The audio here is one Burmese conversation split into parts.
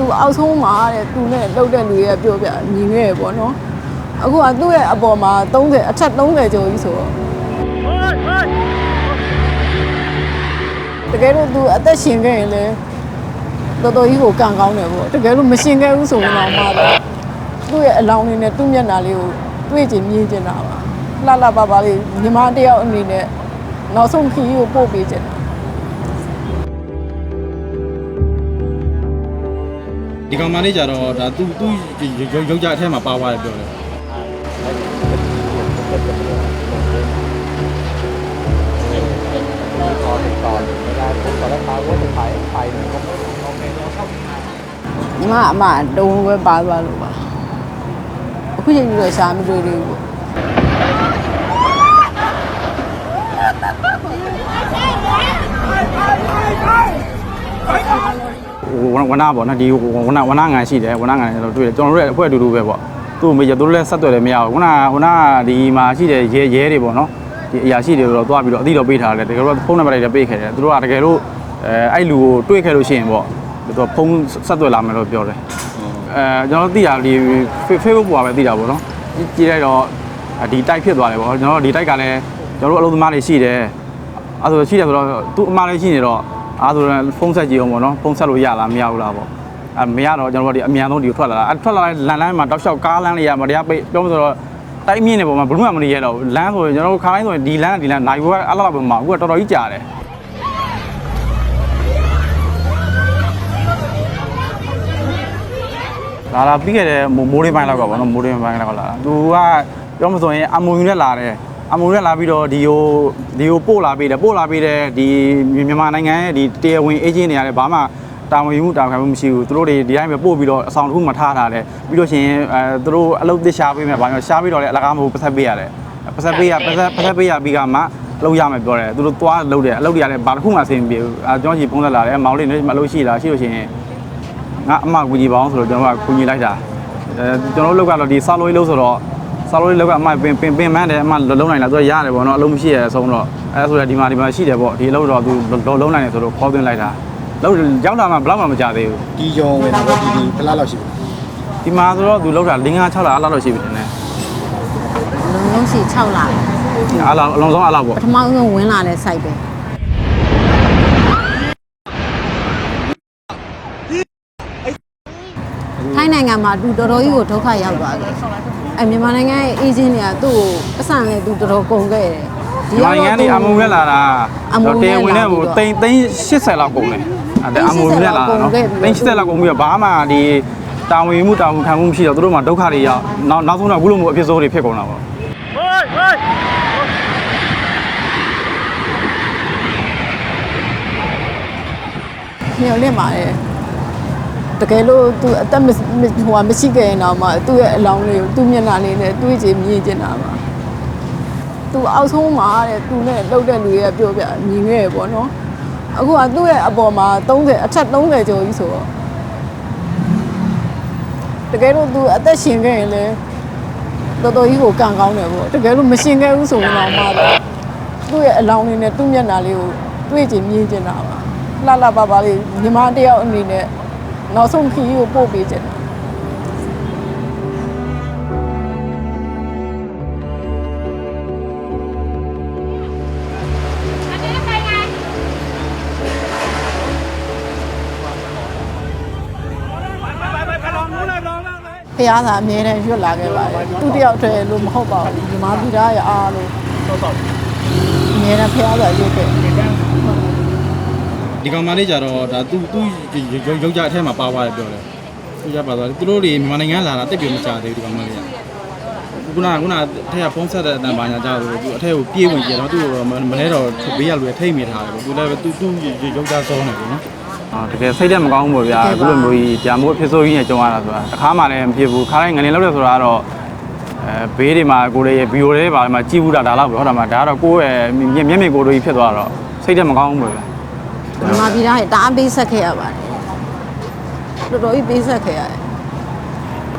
သူအောက်ဆုံးမှာတဲ့သူနဲ့လှုပ်တဲ့လူရဲ့ပြောပြမြင်ခဲ့ရပေါ့နော်အခုကသူ့ရဲ့အပေါ်မှာ30အထက်30ကျော်ကြီးဆိုတော့တကယ်လို့သူအသက်ရှင်ခဲ့ရင်လည်းတော်တော်ကြီးကိုကံကောင်းတယ်ပေါ့တကယ်လို့မရှင်ခဲ့ဘူးဆိုရင်တော့မှတော့သူ့ရဲ့အလောင်းလေးနဲ့သူ့မျက်နှာလေးကိုတွေ့ချင်မြင်ချင်တာပါလှလှပပလေးညီမတစ်ယောက်အနေနဲ့နောက်ဆုံးခီးကိုပို့ပေးချင်တာ ဒီကောင်မလေးကြတော့ဒါသူသူရုပ်ရုပ်ကြအထက်မှာပါသွားတယ်ပြောတယ်ညီမအမတုံးပဲပါသွားလို့ပါအခုချိန်ကြီးတော့ရှာမတွေ့သေးဘူး ဝဝနာပေါ့နော်ဒီဝနာဝနာငန်ရှိတယ်ဝနာငန်လည်းတွေ့တယ်ကျွန်တော်တို့လည်းအဖွဲ့အတူတူပဲပေါ့သူ့မေရသူတို့လည်းဆက်သွယ်တယ်မရဘူးဝနာဝနာဒီမှာရှိတယ်ရဲရဲတွေပေါ့နော်ဒီအရာရှိတွေတော့တွားပြီးတော့အတိတော့ပေးထားတယ်တကယ်တော့ဖုန်းနံပါတ်တွေလည်းပေးခဲ့တယ်သူတို့ကတကယ်လို့အဲအဲ့လူကိုတွေ့ခဲ့လို့ရှိရင်ပေါ့သူကဖုန်းဆက်သွယ်လာမယ်လို့ပြောတယ်အဲကျွန်တော်သိတာဒီ Facebook ပေါ်မှာပဲသိတာပေါ့နော်ကြည့်လိုက်တော့ဒီတိုက်ဖြစ်သွားတယ်ပေါ့ကျွန်တော်ဒီတိုက်ကလည်းကျွန်တော်တို့အလုပ်သမားတွေရှိတယ်အဲ့ဆိုရှိတယ်ဆိုတော့သူ့အမားလေးရှိနေတော့ အဲ့ဆိုတော့ဖုန်းဆက်ကြည့်အောင်ပေါ့နော်ဖုန်းဆက်လို့ရလားမရဘူးလားပေါ့အဲမရတော့ကျွန်တော်တို့ဒီအမြန်ဆုံးဒီကိုထွက်လာတာအဲထွက်လာတဲ့လန်လန်းမှာတောက်လျှောက်ကားလမ်းလေးရမှာတရားပိတ်ပြောမဆိုတော့တိုက်မြင့်နေပုံမှာဘယ်လို့မှမနေရတော့လမ်းဆိုရင်ကျွန်တော်တို့ခါတိုင်းဆိုရင်ဒီလမ်းဒီလမ်းနိုင်ဘွားအဲ့လောက်ပဲမှာအခုကတော်တော်ကြီးကြာတယ်လာလာပြီးခဲ့တဲ့မိုးရင်းပိုင်းလောက်ကပေါ့နော်မိုးရင်းပိုင်းလောက်ကလာတာသူကပြောမဆိုရင်အမွန်ယူနဲ့လာတယ် အမွန်ယူနဲ့လာပြီးတော့ဒီကိုဒီကိုပို့လာပေးတယ်ပို့လာပေးတဲ့ဒီမြန်မာနိုင်ငံရဲ့ဒီတရားဝင်အေဂျင့်တွေရတယ်ဘာမှတာဝန်ယူမှုတာဝန်ခံမှုမရှိဘူးသူတို့တွေဒီတိုင်းပဲပို့ပြီးတော့အဆောင်တစ်ခုမှထားထားတယ်ပြီးတော့ရှင်အဲသူတို့အလုပ်သစ်ရှားပေးမယ်ဘာလို့ရှားပြီးတော့လည်းအလကားမဟုတ်ပတ်သက်ပေးရတယ်ပတ်သက်ပေးရပတ်သက်ပတ်သက်ပေးရပြီးကမှလုပ်ရမယ်ပြောတယ်သူတို့သွားလုပ်တယ်အလုပ်တွေရတယ်ဘာတစ်ခုမှအဆင်မပြေဘူးအဲကျွန်တော်ကြီးပုံသက်လာတယ်မောင်လေးလည်းမလုပ်ရှိလားရှိလို့ရှိရင်ငါအမကူညီပါအောင်ဆိုတော့ကျွန်တော်ကကူညီလိုက်တာအဲကျွန်တော်တို့လောက်ကတော့ဒီစာလို့လို့ဆိုတော့ စာလို့လောက်ကအမပင်ပင်ပင်မန်းတယ်အမလုံးနိုင်လားသူကရတယ်ပေါ့နော်အလုံးမရှိရအဆုံးတော့အဲဆိုတော့ဒီမှာဒီမှာရှိတယ်ပေါ့ဒီအလုပ်တော့သူလုံးနိုင်တယ်ဆိုတော့ခေါ်သွင်းလိုက်တာလောက်ရောက်လာမှဘယ်တော့မှမကြသေးဘူးဒီရောင်ဝင်တော့ဒီဒီဘယ်လောက်လောက်ရှိပြီဒီမှာဆိုတော့သူလောက်တာ5 6 6လအားလောက်ရှိပြီတင်တယ်လုံးလုံးစီ6လာတယ်အားလောက်အလုံးစုံအားလောက်ပေါ့ပထမဆုံးဝင်လာတဲ့ site ပဲထိုင်းနိုင်ငံ မှာသူတော်တော်ကြီးကိုဒုက္ခရောက်သွားတယ်အဲမြန်မာနိုင်ငံရဲ့ agent တွေကသူ့ကိုပတ်စံနဲ့သူတော်တော်ကုန်ခဲ့တယ်ဒီနိုင်ငံနေအမုံနဲ့လာတာအမုံနဲ့တဲဝင်နဲ့ဟိုလာတိန်တိန်80လောက်ကုန်တယ်အဲ့ဒါအမုံနဲ့လာတာနော်တိန်80လောက်ကုန်ပြီးတော့ဘာမှဒီတာဝန်ယူမှုတာဝန်ခံမှုမရှိတော့သူတို့မှဒုက္ခတွေရောက်နောက်နောက်ဆုံးတော့အခုလိုမျိုးအဖြစ်ဆိုးတွေဖြစ်ကုန်တာပေါ့ညှို့လင့်ပါတယ် တကယ်လို့သူအသက်မဟိုဟာမရှိခဲ့ရင်တော့မှသူ့ရဲ့အလောင်းလေးကိုသူ့မျက်နှာလေးနဲ့တွေးချင်မြင်ချင်တာပါသူအောက်ဆုံးမှာတဲ့သူနဲ့လှုပ်တဲ့လူရဲ့ပြောပြမြင်ခဲ့ရပေါ့နော်အခုကသူ့ရဲ့အပေါ်မှာ30အထက်30ကျော်ကြီးဆိုတော့တကယ်လို့သူအသက်ရှင်ခဲ့ရင်လည်းတော်တော်ကြီးကိုကံကောင်းတယ်ပေါ့တကယ်လို့မရှင်ခဲ့ဘူးဆိုရင်တော့မှတော့သူ့ရဲ့အလောင်းလေးနဲ့သူ့မျက်နှာလေးကိုတွေးချင်မြင်ချင်တာပါလှလှပပလေးညီမတစ်ယောက်အနေနဲ့ နောက်ဆုံးခီးကိုပို့ပေးချင်တာဖះသာအမြဲတမ်းရွတ်လာခဲ့ပါတယ်သူတယောက်တည်းလို့မဟုတ်ပါဘူးညီမပြည်သားရအားလို့အမြဲတမ်းဖះသာရွတ်ခဲ့ ဒီကောင်မလေးကြတော့ဒါသူသူရုပ်ရုပ်ကြအထက်မှာပါသွားတယ်ပြောတယ်သူကြပါသွားတယ်သူတို့တွေမြန်မာနိုင်ငံလာတာတိတ်ပြမကြသေးဘူးဒီကောင်မလေးကခုနကခုနအထက်ကဖုန်းဆက်တဲ့အတန်ပါညာကြတော့သူအထက်ကိုပြေးဝင်ကြတော့သူ့ကိုမလဲတော့ဘေးရလူထိတ်မိထားတယ်သူလည်းသူသူရုပ်ကြစောနေတယ်နော်အာတကယ်စိတ်ထဲမကောင်းဘူးပေါ့ဗျာအခုလိုမျိုးကြီးကြာမို့ဖြစ်ဆိုးကြီးနဲ့ကြုံရတာဆိုတာတစ်ခါမှလည်းမဖြစ်ဘူးခါတိုင်းငလင်လောက်တယ်ဆိုတာကတော့အဲဘေးတွေမှာကိုယ်ရဲ့ဗီဒီယိုတွေပါမှာကြည့်ဘူးတာဒါတော့ပဲဟုတ်တယ်မှာဒါကတော့ကိုယ့်ရဲ့မျက်မျက်မြင်ကိုယ်တို့ကြီးဖြစ်သွားတော့စိတ်ထဲမကောင်းဘူးပေါ့ဗျာ ညီမပြည်သားရတအားပေးဆက်ခဲ့ရပါတယ်တော်တော်ကြီးပေးဆက်ခဲ့ရတယ်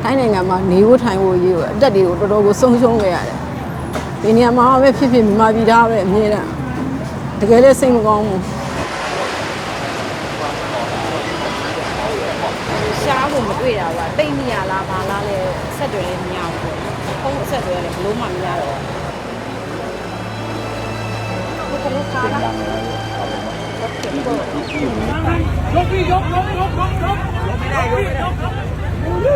ထိုင်းနိုင်ငံမှာနေဖို့ထိုင်ဖို့ရေးကိုအတက်တွေကိုတော်တော်ကိုဆုံးရှုံးခဲ့ရတယ်ဒီနေရာမှာပဲဖြစ်ဖြစ်ညီမပြည်သားပဲအမြဲတမ်းတကယ်လည်းစိတ်မကောင်းဘူးရှာကိုမတွေ့တာကတိတ်နေရလားဘာလားလဲဆက်တွေလည်းမရဘူးဖုန်းအဆက်တွေလည်းဘလို့မှမရတော့ဘူးဘယ်လိုခါလား ยกพี่ยกยกยกยกยกไม่ได้ยกไม่ได้